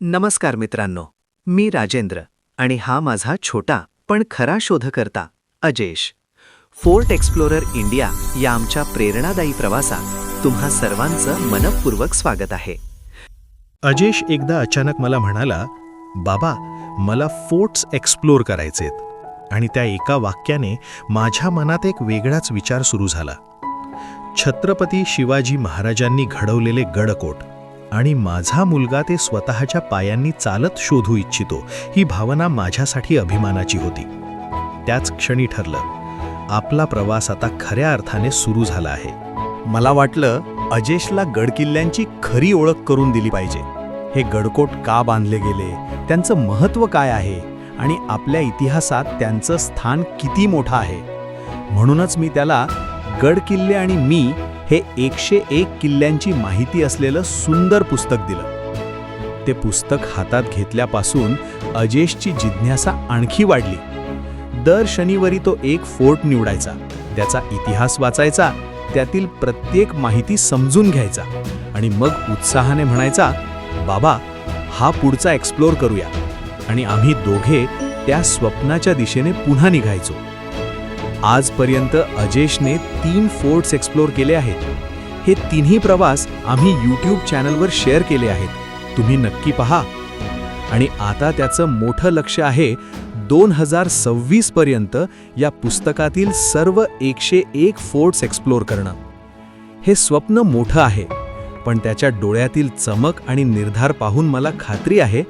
नमस्कार मित्रांनो मी राजेंद्र आणि हा माझा छोटा पण खरा शोधकर्ता अजेश. फोर्ट एक्सप्लोरर इंडिया या आमच्या प्रेरणादायी प्रवासात तुम्हा सर्वांचं मनपूर्वक स्वागत आहे. अजेश एकदा अचानक मला म्हणाला बाबा मला फोर्ट्स एक्सप्लोर करायचेत. आणि त्या एका वाक्याने माझ्या मनात एक वेगळाच विचार सुरू झाला. छत्रपती शिवाजी महाराजांनी घडवलेले गडकोट आणि माझा मुलगा ते स्वतःच्या पायांनी चालत शोधू इच्छितो ही भावना माझ्यासाठी अभिमानाची होती. त्याच क्षणी ठरलं आपला प्रवास आता खऱ्या अर्थाने सुरू झाला आहे. मला वाटलं अजेशला गडकिल्ल्यांची खरी ओळख करून दिली पाहिजे. हे गडकोट का बांधले गेले त्यांचं महत्त्व काय आहे आणि आपल्या इतिहासात त्यांचं स्थान किती मोठं आहे? म्हणूनच मी त्याला गडकिल्ले आणि मी हे एकशे एक किल्ल्यांची माहिती असलेलं सुंदर पुस्तक दिलं. ते पुस्तक हातात घेतल्यापासून अजेशची जिज्ञासा आणखी वाढली. दर शनिवारी तो एक फोर्ट निवडायचा त्याचा इतिहास वाचायचा त्यातील प्रत्येक माहिती समजून घ्यायचा आणि मग उत्साहाने म्हणायचा बाबा हा पुढचा एक्सप्लोर करूया. आणि आम्ही दोघे त्या स्वप्नाच्या दिशेने पुन्हा निघायचो. आजपर्यंत अजेशने तीन फोर्ट्स एक्सप्लोर केले आहेत. हे तिन्ही प्रवास आम्ही यूट्यूब चॅनलवर शेअर केले आहेत. तुम्ही नक्की पहा. आणि आता त्याचं मोठं लक्ष आहे दोन हजार सव्वीस पर्यंत या पुस्तकातील सर्व एकशे एक फोर्ट्स एक्सप्लोर करणं. हे स्वप्न मोठं आहे पण त्याच्या डोळ्यातील चमक आणि निर्धार पाहून मला खात्री आहे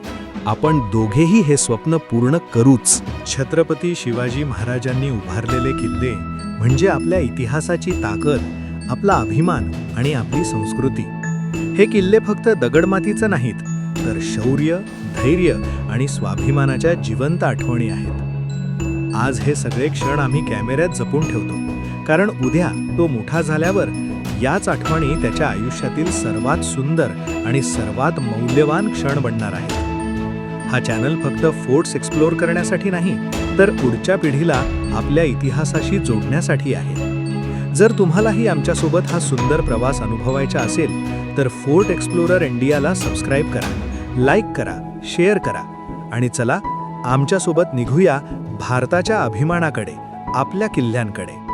आपण दोघेही हे स्वप्न पूर्ण करूच. छत्रपती शिवाजी महाराजांनी उभारलेले किल्ले म्हणजे आपल्या इतिहासाची ताकद आपला अभिमान आणि आपली संस्कृती. हे किल्ले फक्त दगडमातीचं नाहीत तर शौर्य धैर्य आणि स्वाभिमानाच्या जिवंत आठवणी आहेत. आज हे सगळे क्षण आम्ही कॅमेऱ्यात जपून ठेवतो कारण उद्या तो मोठा झाल्यावर याच आठवणी त्याच्या आयुष्यातील सर्वात सुंदर आणि सर्वात मौल्यवान क्षण बनणार आहेत. हा चॅनल फक्त फोर्ट्स एक्सप्लोअर करण्यासाठी नाही तर पुढच्या पिढीला आपल्या इतिहासाशी जोडण्यासाठी आहे. जर तुम्हालाही आमच्यासोबत हा सुंदर प्रवास अनुभवायचा असेल तर फोर्ट एक्सप्लोरर इंडियाला सबस्क्राईब करा लाईक करा शेअर करा आणि चला आमच्यासोबत निघूया भारताच्या अभिमानाकडे आपल्या किल्ल्यांकडे.